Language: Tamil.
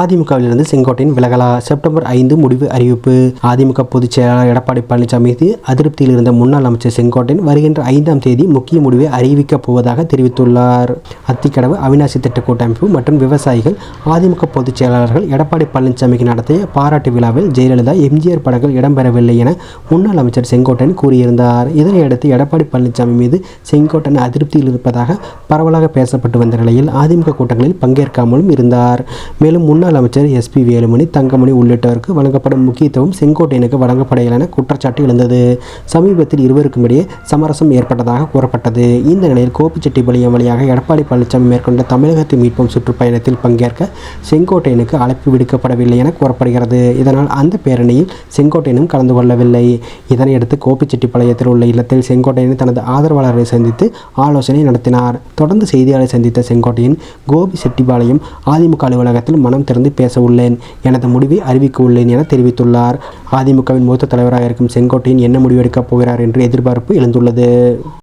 அதிமுகவிலிருந்து செங்கோட்டையின் விலகலா. செப்டம்பர் ஐந்து முடிவு அறிவிப்பு. அதிமுக பொதுச் செயலாளர் எடப்பாடி பழனிசாமி மீது அதிருப்தியில் இருந்த முன்னாள் அமைச்சர் செங்கோட்டையன் வருகின்ற ஐந்தாம் தேதி முக்கிய முடிவை அறிவிக்கப் போவதாக தெரிவித்துள்ளார். அத்திக்கடவு அவிநாசி திட்ட கூட்டமைப்பு மற்றும் விவசாயிகள் அதிமுக பொதுச் செயலாளர்கள் எடப்பாடி பழனிசாமிக்கு நடத்திய பாராட்டு விழாவில் ஜெயலலிதா எம்ஜிஆர் படங்கள் இடம்பெறவில்லை என முன்னாள் அமைச்சர் செங்கோட்டையன் கூறியிருந்தார். இதனையடுத்து எடப்பாடி பழனிசாமி மீது செங்கோட்டையன் அதிருப்தியில் இருப்பதாக பரவலாக பேசப்பட்டு வந்த நிலையில் அதிமுக கூட்டங்களில் பங்கேற்காமலும் இருந்தார். மேலும் முன்னாள் அமைச்சர் எஸ்பி வேலுமணி தங்கமணி உள்ளிட்டோருக்கு வழங்கப்படும் முக்கியத்துவம் செங்கோட்டையனுக்கு வழங்கப்படையில என குற்றச்சாட்டு எழுந்தது. சமீபத்தில் இருவருக்கும் இடையே சமரசம் ஏற்பட்டதாக கூறப்பட்டது. இந்த நிலையில் கோபிச்செட்டிப்பாளையம் வழியாக எடப்பாடி பழனிசாமி மேற்கொண்ட தமிழகத்தை மீட்போம் சுற்றுப்பயணத்தில் பங்கேற்க செங்கோட்டையனுக்கு அழைப்பு விடுக்கப்படவில்லை என கூறப்படுகிறது. இதனால் அந்த பேரணியில் செங்கோட்டையனும் கலந்து கொள்ளவில்லை. இதனையடுத்து கோபிச்செட்டிப்பாளையத்தில் உள்ள இல்லத்தில் செங்கோட்டையன் தனது ஆதரவாளர்களை சந்தித்து ஆலோசனை நடத்தினார். தொடர்ந்து செய்தியாளரை சந்தித்த செங்கோட்டையன் கோபி செட்டிப்பாளையம் அதிமுக அலுவலகத்தில் மனம் திறந்து பேச உள்ளேன் எனது முடிவை அறிவிக்க உள்ளேன் என தெரிவித்துள்ளார். அதிமுகவின் மூத்த தலைவராக இருக்கும் செங்கோட்டையன் என்ன முடிவெடுக்கப் போகிறார் என்று எதிர்பார்ப்பு எழுந்துள்ளது.